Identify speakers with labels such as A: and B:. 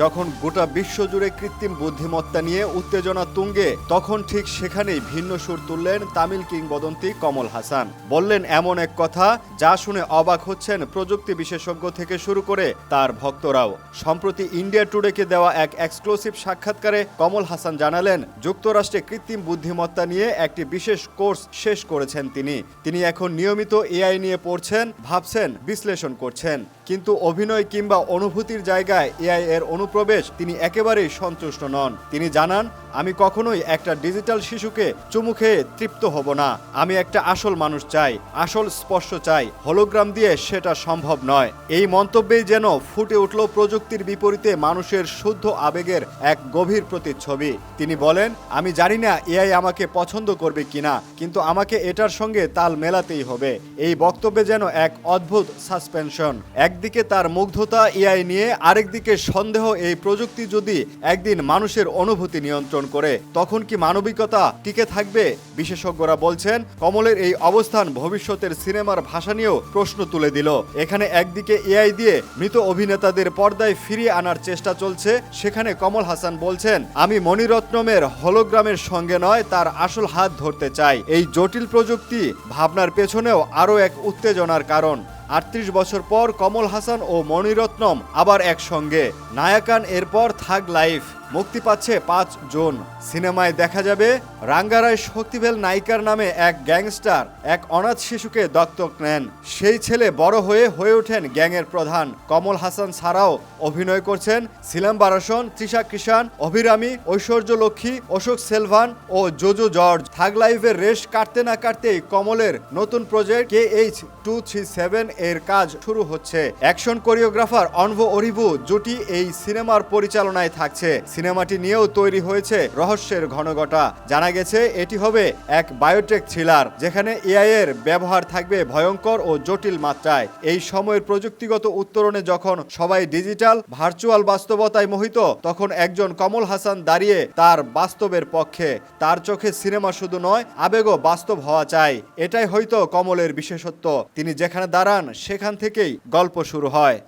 A: যখন গোটা বিশ্বজুড়ে কৃত্রিম বুদ্ধিমত্তা নিয়ে উত্তেজনা তুঙ্গে, তখন ঠিক সেখানেই ভিন্ন সুর তুললেন তামিল কিংবদন্তি কমল হাসান। বললেন এমন এক কথা যা শুনে অবাক হচ্ছেন প্রযুক্তি বিশেষজ্ঞ থেকে শুরু করে তার ভক্তরাও। সম্প্রতি ইন্ডিয়া টুডেকে দেওয়া এক এক্সক্লুসিভ সাক্ষাৎকারে কমল হাসান জানালেন, যুক্তরাষ্ট্রে কৃত্রিম বুদ্ধিমত্তা নিয়ে একটি বিশেষ কোর্স শেষ করেছেন তিনি। তিনি এখন নিয়মিত এআই নিয়ে পড়ছেন, ভাবছেন, বিশ্লেষণ করছেন। কিন্তু অভিনয় কিংবা অনুভূতির জায়গায় এআই এর অনুপ্রবেশ তিনি একেবারেই সন্তুষ্ট নন। তিনি জানান, আমি কখনোই একটা ডিজিটাল শিশুকে চুমু খেয়ে তৃপ্ত হব না। আমি একটা আসল মানুষ চাই, আসল স্পর্শ চাই। হলোগ্রাম দিয়ে সেটা সম্ভব নয়। এই মন্তব্যেই যেন ফুটে উঠল প্রযুক্তির বিপরীতে মানুষের শুদ্ধ আবেগের এক গভীর প্রতিচ্ছবি। তিনি বলেন, আমি জানি না এআই আমাকে পছন্দ করবে কিনা, কিন্তু আমাকে এটার সঙ্গে তাল মেলাতেই হবে। এই বক্তব্যে যেন এক অদ্ভুত সাসপেনশন। একদিকে তার মুগ্ধতা এআই নিয়ে, আরেকদিকে সন্দেহ এই প্রযুক্তি যদি একদিন মানুষের অনুভূতি নিয়ন্ত্রণ করে, তখন কি মানবিকতা টিকে থাকবে? বিশেষজ্ঞরা বলছেন, কমলের এই অবস্থান ভবিষ্যতের সিনেমার ভাষা নিয়েও প্রশ্ন তুলে দিল। এখানে একদিকে এআই দিয়ে মৃত অভিনেতাদের পর্দায় ফিরিয়ে আনার চেষ্টা চলছে, সেখানে কমল হাসান বলছেন, আমি মণিরত্নমের হলোগ্রামের সঙ্গে নয়, তার আসল হাত ধরতে চাই। এই জটিল প্রযুক্তি ভাবনার পেছনেও আরও এক উত্তেজনার কারণ। আটত্রিশ বছর পর কমল হাসান ও মণিরত্নম আবার একসঙ্গে। নায়াকান এরপর থাক লাইফ। মুক্তি পাচ্ছে পাঁচ জুন। সিনেমায় দেখা যাবে রাঙ্গারায় শক্তিভেল নায়িকার নামে এক গ্যাংস্টার, এক অনাথ শিশুকে দত্তক নেন। সেই ছেলে বড় হয়ে হয়ে ওঠেন গ্যাংয়ের প্রধান। কমল হাসান ছাড়াও অভিনয় করছেন সিলাম বারাসন, তৃষা কৃষাণ, অভিরামী ঐশ্বর্য লক্ষ্মী অশোক সেলভান ও জোজো জর্জ। থাগ লাইভের রেশ কাটতে না কাটতেই কমলের নতুন project K H two three seven এর কাজ শুরু হচ্ছে। অ্যাকশন কোরিওগ্রাফার অনভো অরিভু জুটি এই সিনেমার পরিচালনায় থাকছে। সিনেমাটি নিয়েও তৈরি হয়েছে রহস্যের ঘনঘটা। জানা গেছে, এটি হবে এক বায়োটেক থ্রিলার, যেখানে এআই এর ব্যবহার থাকবে ভয়ঙ্কর ও জটিল মাত্রায়। এই সময়ের প্রযুক্তিগত উত্তরণে যখন সবাই ডিজিটাল, ভার্চুয়াল বাস্তবতায় মোহিত, তখন একজন কমল হাসান দাঁড়িয়ে তার বাস্তবের পক্ষে। তার চোখে সিনেমা শুধু নয়, আবেগও বাস্তব হওয়া চাই। এটাই হয়তো কমলের বিশেষত্ব। তিনি যেখানে দাঁড়ান, সেখান থেকেই গল্প শুরু হয়।